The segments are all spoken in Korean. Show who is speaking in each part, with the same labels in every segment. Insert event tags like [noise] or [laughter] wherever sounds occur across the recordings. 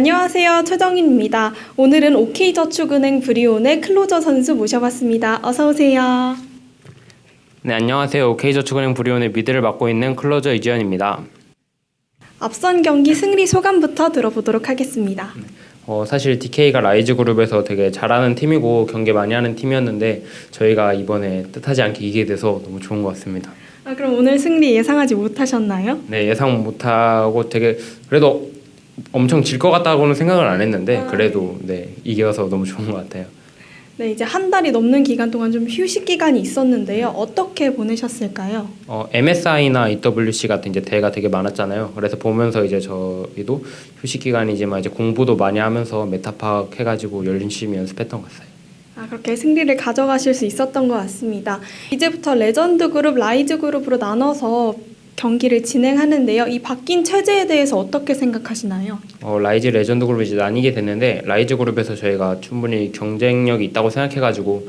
Speaker 1: 안녕하세요. 최정인입니다. 오늘은 OK저축은행 브리온의 클로저 선수 모셔봤습니다. 어서 오세요.
Speaker 2: 네, 안녕하세요. OK저축은행 브리온의 미드를 맡고 있는 클로저 이지현입니다.
Speaker 1: 앞선 경기 승리 소감부터 들어보도록 하겠습니다.
Speaker 2: 어, 사실 DK가 라이즈 그룹에서 되게 잘하는 팀이고 경기 많이 하는 팀이었는데 저희가 이번에 뜻하지 않게 이기게 돼서 너무 좋은 것 같습니다.
Speaker 1: 아, 그럼 오늘 승리 예상하지 못하셨나요?
Speaker 2: 네, 예상 못하고 되게 그래도 엄청 질 것 같다고는 생각을 안 했는데 그래도 네 이겨서 너무 좋은 것 같아요.
Speaker 1: 네, 이제 한 달이 넘는 기간 동안 좀 휴식 기간이 있었는데요. 어떻게 보내셨을까요?
Speaker 2: 어, MSI나 EWC 같은 이제 대회가 되게 많았잖아요. 그래서 보면서 이제 저희도 휴식 기간이지만 이제 공부도 많이 하면서 메타 파악 해가지고 열심히 연습했던 것 같아요.
Speaker 1: 아, 그렇게 승리를 가져가실 수 있었던 것 같습니다. 이제부터 레전드 그룹, 라이즈 그룹으로 나눠서 경기를 진행하는데요. 이 바뀐 체제에 대해서 어떻게 생각하시나요?
Speaker 2: 어, 라이즈 레전드 그룹이 이제 나뉘게 됐는데 라이즈 그룹에서 저희가 충분히 경쟁력이 있다고 생각해가지고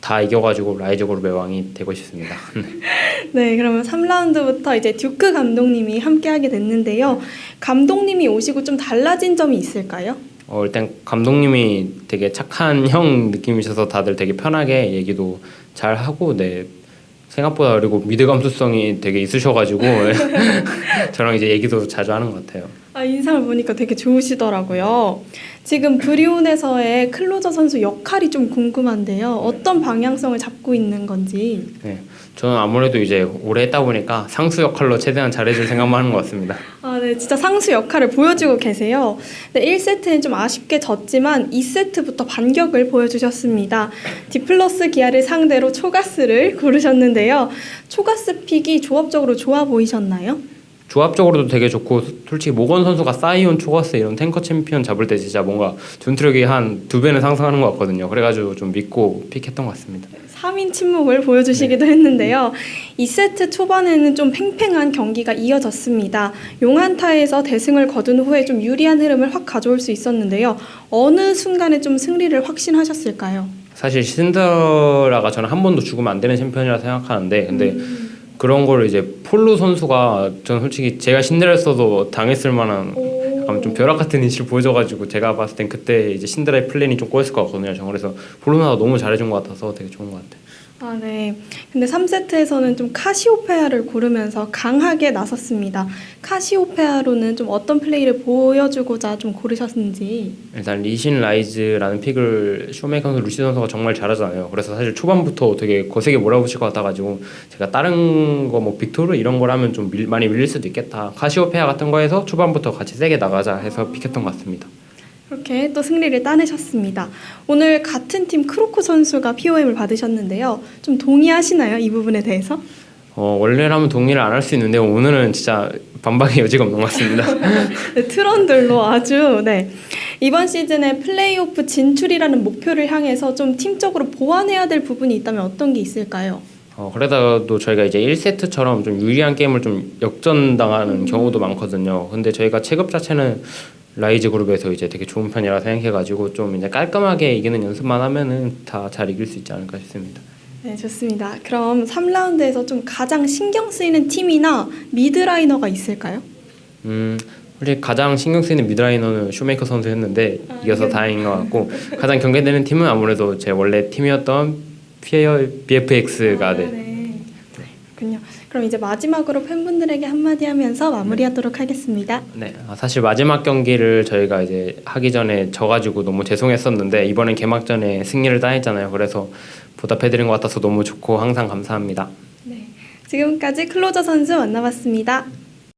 Speaker 2: 다 이겨가지고 라이즈 그룹의 왕이 되고 싶습니다. [laughs]
Speaker 1: 네, 그러면 3라운드부터 이제 듀크 감독님이 함께하게 됐는데요. 감독님이 오시고 좀 달라진 점이 있을까요?
Speaker 2: 어, 일단 감독님이 되게 착한 [laughs] 형 느낌이셔서 다들 되게 편하게 얘기도 잘 하고 네 생각보다 그리고 미드 감수성이 되게 있으셔가지고 [laughs] 저랑 이제 얘기도 자주 하는 것 같아요.
Speaker 1: 아, 인상을 보니까 되게 좋으시더라고요. 지금 브리온에서의 클로저 선수 역할이 좀 궁금한데요. 어떤 방향성을 잡고 있는 건지.
Speaker 2: 네, 저는 아무래도 이제 오래 했다 보니까 상수 역할로 최대한 잘해줄 생각만 하는 것 같습니다.
Speaker 1: 아, 네, 진짜 상수 역할을 보여주고 계세요. 네, 1세트는 좀 아쉽게 졌지만 2세트부터 반격을 보여주셨습니다. 디플러스 기아를 상대로 초가스를 고르셨는데요. 초가스 픽이 조합적으로 좋아 보이셨나요?
Speaker 2: 조합적으로도 되게 좋고 솔직히 모건 선수가 사이온 초가스 이런 탱커 챔피언 잡을 때 진짜 뭔가 전투력이 한 두 배는 상승하는 것 같거든요. 그래가지고 좀 믿고 픽했던 것 같습니다.
Speaker 1: 3인 침묵을 보여주시기도 했는데요. 2세트 초반에는 좀 팽팽한 경기가 이어졌습니다. 용한타에서 대승을 거둔 후에 좀 유리한 흐름을 확 가져올 수 있었는데요. 어느 순간에 좀 승리를 확신하셨을까요?
Speaker 2: 사실 신드라가 저는 한 번도 죽으면 안 되는 챔피언이라 생각하는데 근데 그런 거를 이제 폴로 선수가 저는 솔직히 제가 신드라였어도 당했을 만한 약간 좀 벼락 같은 이슈를 보여줘가지고 제가 봤을 땐 그때 이제 신드라의 플랜이 좀 꼬였을 것 같거든요. 그래서 폴로나가 너무 잘해준 것 같아서 되게 좋은 것 같아요.
Speaker 1: 아, 네. 근데 3세트에서는 좀 카시오페아를 고르면서 강하게 나섰습니다. 카시오페아로는 좀 어떤 플레이를 보여주고자 좀 고르셨는지.
Speaker 2: 일단 리신 라이즈라는 픽을 쇼메이커 선수 루시 선수가 정말 잘하잖아요. 그래서 사실 초반부터 되게 거세게 몰아붙일 것 같아가지고 제가 다른 거 뭐 빅토르 이런 걸 하면 좀 밀- 많이 밀릴 수도 있겠다. 카시오페아 같은 거에서 초반부터 같이 세게 나가자 해서 픽했던 것 같습니다.
Speaker 1: 그렇게 또 승리를 따내셨습니다. 오늘 같은 팀 크로코 선수가 POM을 받으셨는데요. 좀 동의하시나요? 이 부분에 대해서?
Speaker 2: 어, 원래라면 동의를 안 할 수 있는데 오늘은 진짜 반박의 여지가 없는 것 같습니다. [laughs]
Speaker 1: 네, 트런들로 아주 네. 이번 시즌에 플레이오프 진출이라는 목표를 향해서 좀 팀적으로 보완해야 될 부분이 있다면 어떤 게 있을까요?
Speaker 2: 어, 그러다도 저희가 이제 1세트처럼 좀 유리한 게임을 좀 역전당하는 경우도 많거든요. 근데 저희가 체급 자체는 라이즈 그룹에서 이제 되게 좋은 편이라 생각해가지고 좀 이제 깔끔하게 이기는 연습만 하면은 다 잘 이길 수 있지 않을까 싶습니다.
Speaker 1: 네, 좋습니다. 그럼 3라운드에서 좀 가장 신경 쓰이는 팀이나 미드라이너가 있을까요?
Speaker 2: 음, 솔직히 가장 신경 쓰이는 미드라이너는 쇼메이커 선수였는데 이겨서 다행인 것 같고 [laughs] 가장 경계되는 팀은 아무래도 제 원래 팀이었던 피어 BFX가
Speaker 1: 아,
Speaker 2: 네.
Speaker 1: 네. 그렇군요. 그럼 이제 마지막으로 팬분들에게 한마디 하면서 마무리하도록 하겠습니다.
Speaker 2: 네, 아, 사실 마지막 경기를 저희가 이제 하기 전에 져가지고 너무 죄송했었는데 이번엔 개막전에 승리를 따냈잖아요. 그래서 보답해드린 것 같아서 너무 좋고 항상 감사합니다.
Speaker 1: 네. 지금까지 클로저 선수 만나봤습니다.